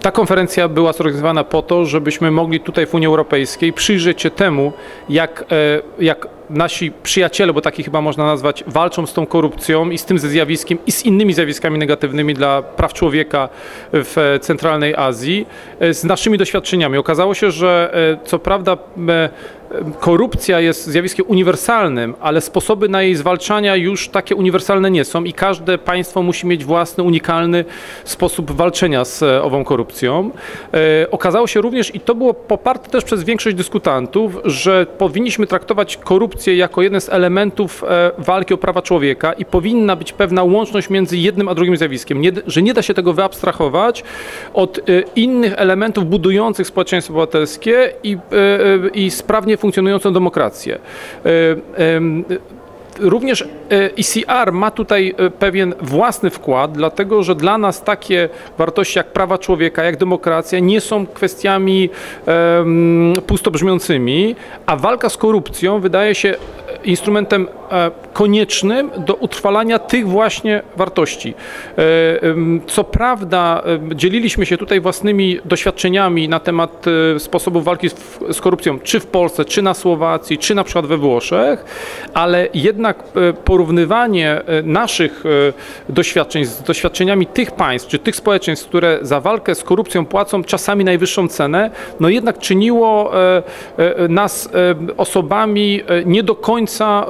Ta konferencja była zorganizowana po to, żebyśmy mogli tutaj w Unii Europejskiej przyjrzeć się temu, jak, e, jak nasi przyjaciele, bo taki chyba można nazwać, walczą z tą korupcją i z tym zjawiskiem i z innymi zjawiskami negatywnymi dla praw człowieka w centralnej Azji, e, z naszymi doświadczeniami. Okazało się, że e, co prawda korupcja jest zjawiskiem uniwersalnym, ale sposoby na jej zwalczania już takie uniwersalne nie są i każde państwo musi mieć własny, unikalny sposób walczenia z ową korupcją. E, okazało się również, i to było poparte też przez większość dyskutantów, że powinniśmy traktować korupcję jako jeden z elementów e, walki o prawa człowieka i powinna być pewna łączność między jednym a drugim zjawiskiem, nie, że nie da się tego wyabstrahować od e, innych elementów budujących społeczeństwo obywatelskie i, i sprawnie funkcjonującą demokrację. Również ECR ma tutaj pewien własny wkład, dlatego że dla nas takie wartości jak prawa człowieka, jak demokracja nie są kwestiami um, pustobrzmiącymi, a walka z korupcją wydaje się instrumentem e, koniecznym do utrwalania tych właśnie wartości. E, co prawda dzieliliśmy się tutaj własnymi doświadczeniami na temat e, sposobu walki z korupcją, czy w Polsce, czy na Słowacji, czy na przykład we Włoszech, ale jednak porównywanie naszych doświadczeń z doświadczeniami tych państw, czy tych społeczeństw, które za walkę z korupcją płacą czasami najwyższą cenę, no jednak czyniło nas osobami nie do końca końca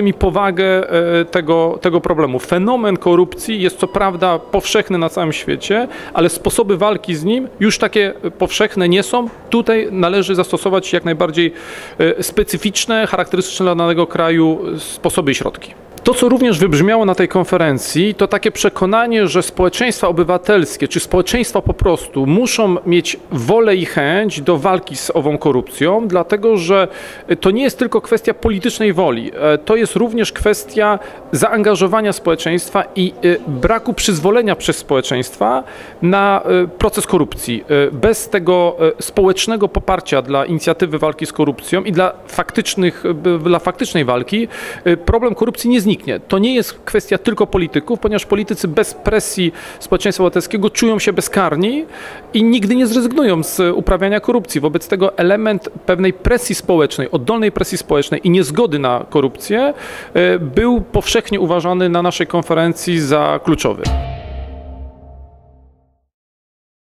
rozumiejącymi powagę e, tego, tego problemu. Fenomen korupcji jest co prawda powszechny na całym świecie, ale sposoby walki z nim już takie powszechne nie są. Tutaj należy zastosować jak najbardziej e, specyficzne, charakterystyczne dla danego kraju sposoby i środki. To, co również wybrzmiało na tej konferencji, to takie przekonanie, że społeczeństwa obywatelskie, czy społeczeństwa po prostu muszą mieć wolę i chęć do walki z ową korupcją, dlatego że to nie jest tylko kwestia politycznej woli, e, to jest również kwestia zaangażowania społeczeństwa i e, braku przyzwolenia przez społeczeństwa na e, proces korupcji. Bez tego społecznego poparcia dla inicjatywy walki z korupcją i dla, faktycznych, dla faktycznej walki problem korupcji nie zniknie zniknie. To nie jest kwestia tylko polityków, ponieważ politycy bez presji społeczeństwa obywatelskiego czują się bezkarni i nigdy nie zrezygnują z uprawiania korupcji. Wobec tego element pewnej presji społecznej, oddolnej presji społecznej i niezgody na korupcję e, był powszechnie uważany na naszej konferencji za kluczowy.